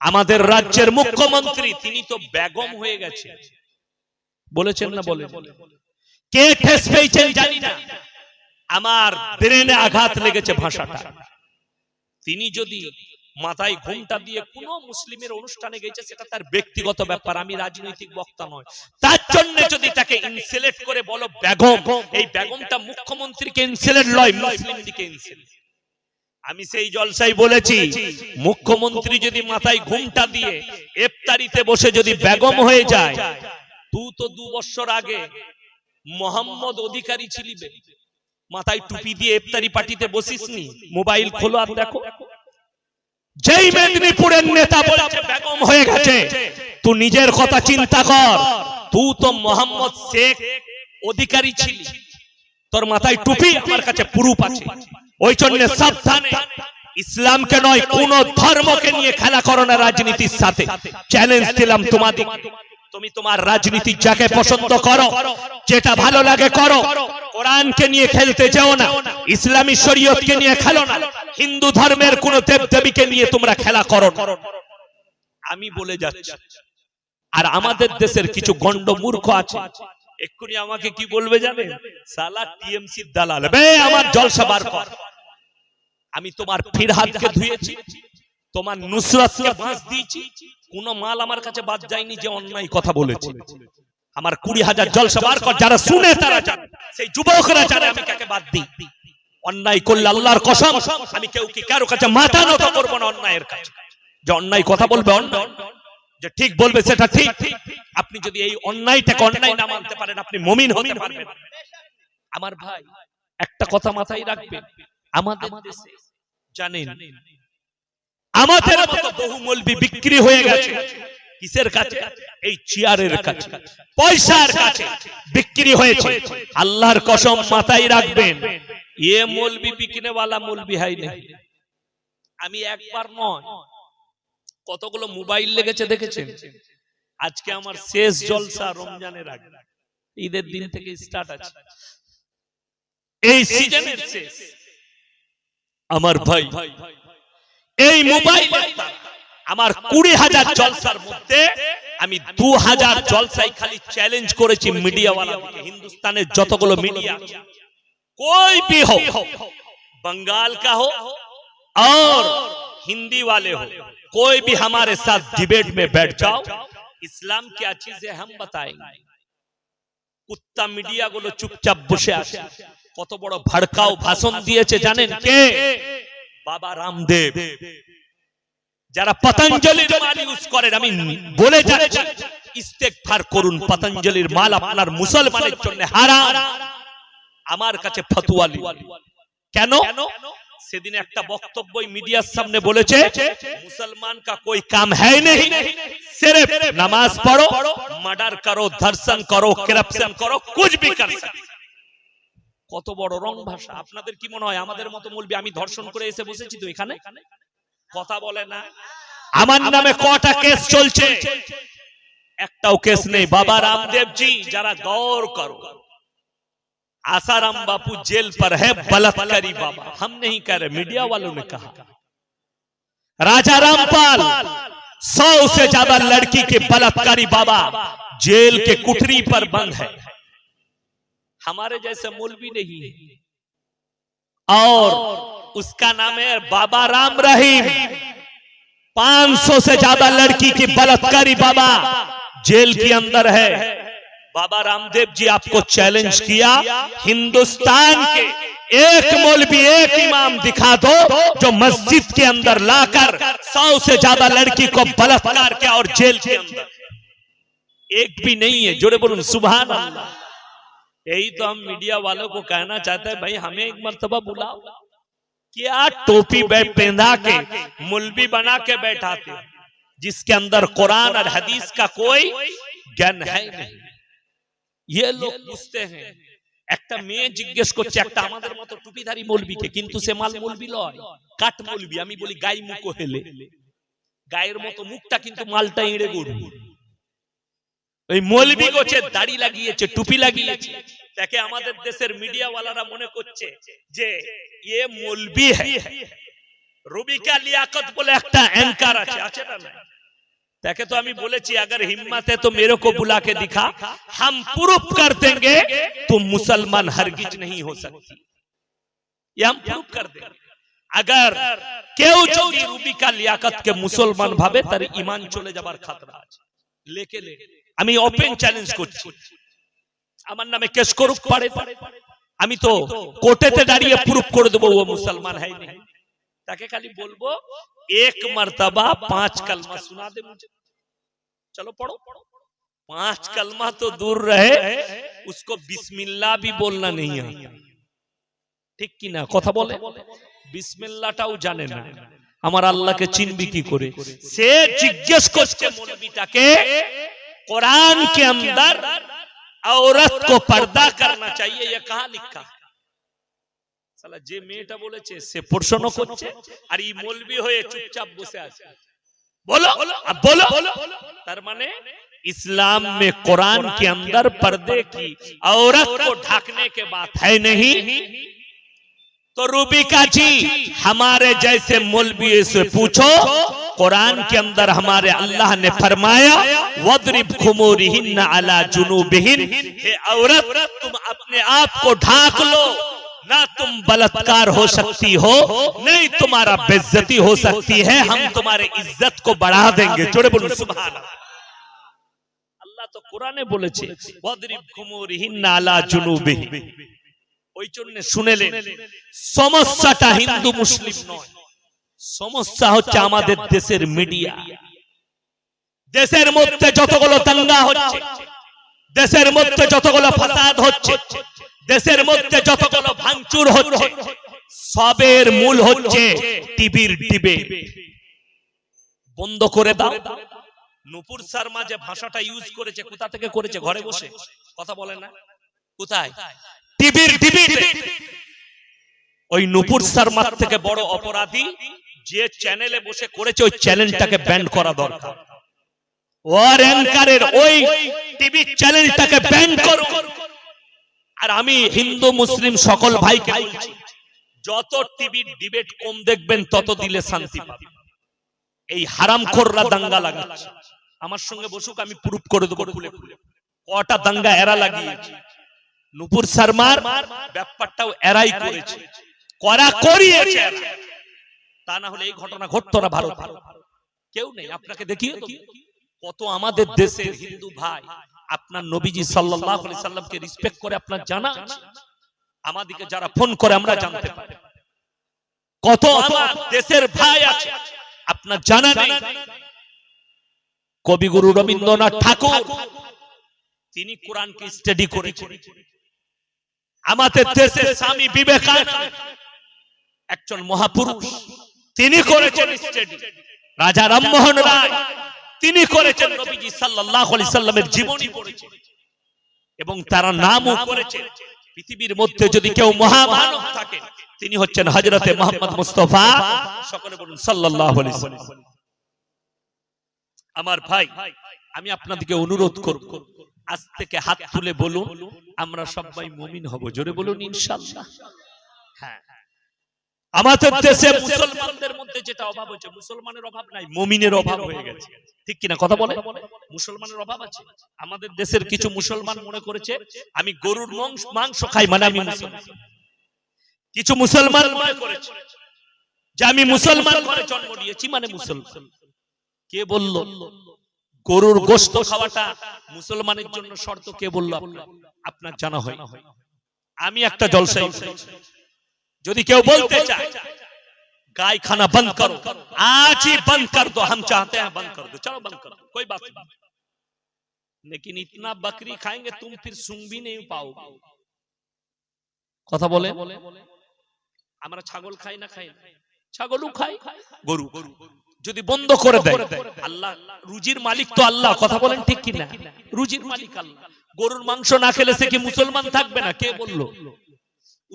আমাদের রাজ্যের মুখ্যমন্ত্রী, তিনি তো বেগম হয়ে গেছে বলেছেন না বলে কে ঠেস পেয়েছেন জানি না। আমার ব্রেনে আঘাত লেগেছে ভাষাটা। তিনি যদি মাথায় ঘুমটা দিয়ে কোন মুসলিমের অনুষ্ঠানে গেছে, সেটা তার ব্যক্তিগত ব্যাপার, আমি রাজনৈতিক বক্তা নয়। তার জন্য যদি তাকে ইনসেলেট করে বলো, বেগম, এই বেগমটা মুখ্যমন্ত্রীকে ইনসেলেট লয়, মুসলিম দিকে ইনসেলেট আমি সেই জলসাই বলেছি মুখ্যমন্ত্রী যদি মাথায় ঘুমটা দিয়ে এফতারিতে বসে যদি বেগম হয়ে যায় তুই তো দু বছর আগে মোহাম্মদ অধিকারী ছিলি মাথায় টুপি দিয়ে ইফতারি পার্টিতে বসিসনি? মোবাইল খোলো আর দেখো। যেই মেদিনীপুরের নেতা বলছে বেগম হয়ে গেছে। তুই নিজের কথা চিন্তা কর। তুই তো মোহাম্মদ শেখ অধিকারী ছিলি। তোর মাথায় টুপি আমার কাছে পুরুপ আছে। ওই জন্য সাবধানে ইসলামকে নয় কোন ধর্মকে নিয়ে খেলা করো না রাজনীতির সাথে। চ্যালেঞ্জ দিলাম তোমাদের তুমি তোমার রাজনীতি যাকে পছন্দ করো যেটা ভালো লাগে করো কোরআনকে নিয়ে খেলতে যাও না ইসলামী শরীয়তকে নিয়ে খেলো না হিন্দু ধর্মের কোন দেব দেবীকে নিয়ে তোমরা খেলা করো। আমি বলে যাচ্ছি। আর আমাদের দেশের কিছু গন্ড মূর্খ আছে। এক্ষুনি আমাকে কি বলবে জানে সালা টিএমসি দালাল। বে আমার জলসা বার কর। আমি তোমার ফিরহাদকে ধুয়েছি, তোমার নুসরাতকে বাঁশ দিয়েছি, কোন মাল আমার কাছে বাদ যায়নি যে অন্যায় কথা বলেছি। আমার কুড়ি হাজার জলসা বার কর, যারা শুনে তারা জানে, সেই যুবকরা জানে আমি কাকে বাদ দিই। অন্যায় করলে আল্লাহর কসম, আমি কেউ কি কারও কাছে মাথা নত করব না অন্যায়ের কাছে? যে অন্যায় কথা বলবে অন্যায়, যে ঠিক বলবে সেটা ঠিক। আপনি যদি এই অন্যায়টাকে অন্যায় না মানতে পারেন, আপনি মমিন হতে পারবেন। আমার ভাই, একটা কথা মাথায় রাখবেন। আমাদের দেশে জানেন আমাদের মতো বহু মলবি বিক্রি হয়ে গেছে। কিসের কাছে? এই চেয়ারের কাছে। পয়সার কাছে বিক্রি হয়েছে। আল্লাহর কসম মাথায় রাখবেন। এ মলবি বিকনে वाला মলবি হাই নেই আমি একবার নয় কতগুলো মোবাইল লেগেছে দেখেছেন? আজকে আমার শেষ জলসা রমজানের আগে। ঈদের দিন থেকে স্টার্ট আছে। এই সিজনের শেষ। আমার ভাই এই মোবাইল আমার কুড়ি হাজার জলসার মধ্যে আমি দু হাজার জলসাই খালি চ্যালেঞ্জ করেছি মিডিয়া হিন্দুস্তানের যতগুলো মিডিয়া कोई भी हो बंगाल का हो और हिंदी वाले हो कोई भी हमारे साथ डिबेट में बैठ जाओ इस्लाम क्या चीज है हम बताएंगे কুত্তা মিডিয়া গুলো চুপচাপ বসে আছে কত বড় ভাড়কাও ভাষণ দিয়েছে জানেন কে? বাবা রামদেব। যারা পতঞ্জলির মাল ইউজ করেন আমি বলে যাচ্ছি ইস্তেগফার করুন পতঞ্জলির মাল আপনার মুসলমানের জন্য হারাম। আমার কাছে ফতুয়া লি কেন? সেদিন একটা বক্তব্য মিডিয়ার সামনে বলেছে মুসলমান কা কোই কাম হ্যায় নেই সির্ফ নামাজ পড়ো মার্ডার করো ধর্ষণ করো করাপশন করো কুছ ভি কর সকতে কত বড় রং ভাষা আপনাদের কি মনে হয় আমাদের মতো মূলবি আমি ধর্ষণ করে এসে বসেছি তো এখানে কথা বলে না আমার নামে কটা কেস চলছে একটাও কেস নেই বাবা রামদেব জি যারা গৌর করো आसाराम बापू जेल पर है बलात्कारी बाबा हम नहीं कह रहे मीडिया वालों ने कहा राजा रामपाल सौ से ज्यादा लड़की के बलात्कारी बाबा जेल के कुठरी पर बंद है ہمارے جیسے مولوی نہیں ہے۔ اور اس کا نام ہے بابا رام رحیم۔ پانچ سو سے زیادہ لڑکی کی بلتکاری بابا جیل کے اندر ہے۔ بابا رام جی, جی، آپ کو چیلنج کیا۔ ہندوستان کے ایک مولوی ایک امام دکھا دو جو مسجد کے اندر لا کر سو سے زیادہ لڑکی کو بلتکار کیا اور جیل کے اندر۔ ایک بھی نہیں ہے جڑے بولوں سبحان اللہ۔ یہی تو ہم میڈیا والوں کو کہنا چاہتے ہیں، بھائی، ہمیں ایک مرتبہ بلاؤ۔ کیا ٹوپی بیٹھ پہنا کے ملبی بنا کے بیٹھاتے، جس کے اندر قرآن اور حدیث کا کوئی گن ہے نہیں۔ یہ لوگ پوچھتے ہیں একটা মেয়ে জিজ্ঞেস করছে একটা আমাদের মতো টুপিধারী মৌলবিকে কিন্তু সে মাল মৌলবি লয় কাট মৌলবি আমি বলি গাই মুখ হেলে গায়ের মতো মুখটা কিন্তু মালটা এঁড়ে গরু ওই মৌলবি গোছে দাড়ি লাগিয়েছে টুপি লাগিয়েছে তাকে আমাদের দেশের মিডিয়াওয়ালারা মনে করছে যে এ মলবি রুবিকা লিয়াকত বলে একটা অ্যাঙ্কার আছে আছে না নাই? دیکھے تو ہمیں بولے چی اگر ہمت ہے تو میرے کو بلا کے دکھا ہم پروف کر دیں گے تو مسلمان ہرگز نہیں ہو سکتی یہ ہم پروف کر دیں گے اگر کیوں چوری روبی کا لیاقت کے مسلمان بھابے تر ایمان چلے جبار خطرہ آج لے ہمیں اوپن چیلنج کو আমার নামে কেস করুক পারে আমি তো কোর্টেতে দাঁড়িয়ে প্রুফ করে দেবো ও মুসলমান है नहीं তাকে খালি বলবো এক मर्तबा पांच कलमा सुना दे मुझे चलो पढ़ो पांच कलमा तो दूर रहे उसको बिस्मिल्लाह भी बोलना नहीं है ঠিক কি না কথা বলে বিসমিল্লাহটাও জানে না আমার আল্লাহকে চিনবি কি করে সে জিজ্ঞেস করছে মৌলবীটাকে কোরআন के अंदर عورت کو پردہ کرنا چاہیے یہ کہاں لکھا সালা بولے মেয়েটা বলেছে সে পোর্শনও করছে আর এই মলবি হয়ে চুপচাপ বসে আছে بولو বলো তার মানে اسلام میں قرآن کے اندر پردے کی عورت کو ڈھاکنے کے بات ہے نہیں تو روبیکا جی ہمارے جیسے مولوی سے پوچھو، قرآن کے اندر ہمارے اللہ نے فرمایا، وَضْرِبْ خُمُورِهِنَّ عَلَى جُنُوبِهِنْ۔ اے عورت، تم اپنے آپ کو ڈھاک لو، نہ تم بلتکار ہو سکتی ہو، نہیں تمہارا بزتی ہو سکتی ہے، ہم تمہارے عزت کو بڑھا دیں گے۔ جوڑے بولو، سبحان اللہ۔ تو قرآن بولے چھے وَضْرِبْ خُمُورِهِنَّ عَلَى جُنُوبِهِنْ۔ ওই জন্য শুনেলেন সমস্যাটা হিন্দু মুসলিম নয়। সমস্যা হচ্ছে আমাদের দেশের মিডিয়া। দেশের মধ্যে যতগুলো দাঙ্গা হচ্ছে দেশের মধ্যে যতগুলো ফাসাদ হচ্ছে দেশের মধ্যে যতগুলো ভাঙচুর হচ্ছে সবের মূল হচ্ছে টিভির ডিবেট বন্ধ করে দাও। নুপুর শর্মা যে ভাষাটা ইউজ করেছে কোথা থেকে করেছে? ঘরে বসে? কথা বলে না। কোথায়? টিভির টিভিতে ওই নুপুর শর্মার থেকে বড় অপরাধী যে চ্যানেলে বসে করেছে ওই চ্যানেলটাকে ব্যান করা দরকার। ওর অ্যাঙ্কারের ওই টিভি চ্যানেলটাকে ব্যান করো আর আমি হিন্দু মুসলিম সকল ভাইকে বলছি যত টিভির ডিবেট কম দেখবেন তত দিলে শান্তি পাবে এই হারামখোররা দাঙ্গা লাগাচ্ছে। আমার সঙ্গে বসুক আমি প্রুফ করে দেবো খুলে। খুলে। কটা দাঙ্গা এরা লাগিয়েছে? নুপুর শর্মার ব্যাপারটাও এরাই করেছে। করা করিয়েছে তা না হলে এই ঘটনা ঘটতো না ভারত। কেউ নেই, আপনাকে দেখিয়ে কত আমাদের দেশের হিন্দু ভাই, আপনার নবীজি সাল্লাল্লাহু আলাইহি সাল্লামকে রেসপেক্ট করে আপনার জানা? আমাদেরকে যারা ফোন করে, আমরা জানতে পারি। কত আমার দেশের ভাই আছে, আপনার জানা নেই। কবিগুরু রবীন্দ্রনাথ ঠাকুর, তিনি কোরআনকে স্টাডি করেছেন। আমাদের দেশের স্বামী বিবেকানন্দ একজন মহাপুরুষ। তিনি করেছেন রাজা রামমোহন রায়, তিনি করেছেন নবীজি সাল্লাল্লাহু আলাইহি সাল্লামের জীবনী পড়েছেন। এবং তারা নামও করেছেন। পৃথিবীর মধ্যে যদি কেউ মহামানব থাকে, তিনি হচ্ছেন হযরতে মুহাম্মদ মুস্তাফা। সকলে বলুন, সাল্লাল্লাহু আলাইহি সাল্লাম। আমার ভাই, আমি আপনাদেরকে অনুরোধ করব আজ থেকে হাত তুলে বলুন, আমরা সবাই মুমিন হব। জোরে বলুন, ইনশাআল্লাহ। হ্যাঁ। আমাদের দেশে মুসলমানদের মধ্যে যেটা অভাব হচ্ছে মুসলমানের অভাব নাই, মুমিনের অভাব হয়ে গেছে। ঠিক কিনা কথা বলে মুসলমানের অভাব আছে। আমাদের দেশের কিছু মুসলমান মনে করেছে, আমি গরুর মাংস খাই মানে আমি মুসলমান। কিছু মুসলমান মনে করেছে যে আমি মুসলমান ঘরে জন্ম নিয়েছি মানে মুসলমান। কে বলল? গরুর গোস্ত খাওয়াটা মুসলমানের জন্য শর্ত কে বলল আপনার? আপনার জানা হয় আমি একটা জলসাই করেছি। যদি কেউ বলতে চায় गाय खाना बंद करो आज ही बंद कर दो हम चाहते हैं बंद कर दो चलो बंद कर दो कोई बात नहीं लेकिन इतना बकरी खाएंगे तुम फिर सुन भी नहीं पाओगे কথা বলে আমরা ছাগল খাই না খাই না ছাগলও খাই গরু যদি বন্ধ করে দেয়। আল্লাহ, রুজির মালিক তো আল্লাহ, কথা বলেন ঠিক কি না রুজির মালিক আল্লাহ। গরুর মাংস না খেলে সে কি মুসলমান থাকবে না? কে বলল?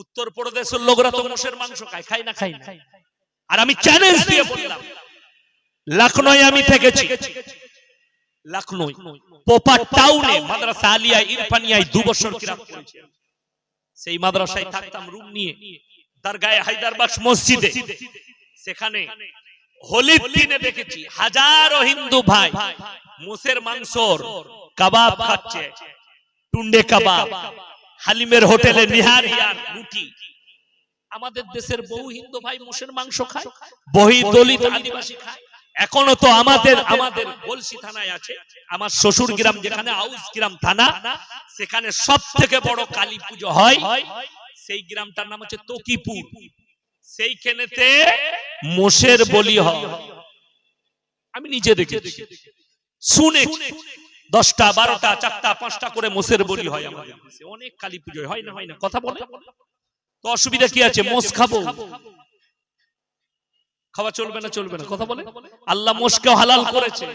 উত্তর প্রদেশের লোকরা তো মোষের মাংস খায় খায় না খায় না। আর আমি চ্যালেঞ্জ দিয়ে বললাম লখনৌ আমি থেকেছি। লখনৌ পোপা টাউনে মাদ্রাসা আলিয়া ইরফানিয়ায় দু বছর কিরাত করেছি সেই মাদ্রাসায় থাকতাম রুম নিয়ে। দরগায়ে হায়দারবাগ মসজিদে। সেখানে হোলির দিনে দেখেছি হাজারো হিন্দু ভাই মাংসর কাবাব খাচ্ছে, টুন্ডে কাবাব, হালিমের হোটেলে নিহারিয়ার রুটি। আমাদের দেশের বহু হিন্দু ভাই মোষের মাংস খায়, বহি দলিত আদিবাসী খায়। এখনও তো আমাদের আমাদের গলসি থানায় আছে। আমার শ্বশুর গ্রাম যেখানে, আউস গ্রাম থানা, সেখানে সব থেকে বড় কালী পুজো হয়। সেই গ্রামটার নাম হচ্ছে তকিপুর। সেইখানেতে মোষের বলি হয়। আমি নিজে দেখেছি। শুনে দশটা বারোটা চারটা পাঁচটা করে মোষের বলি হয় আমাদের। অনেক কালী পুজো হয় না হয় না। কথা বলে তো অসুবিধা কি আছে? মোষ খাব? খাওয়া চলবে না চলবে না। কথা বলে আল্লাহ মোষকে হালাল করেছে।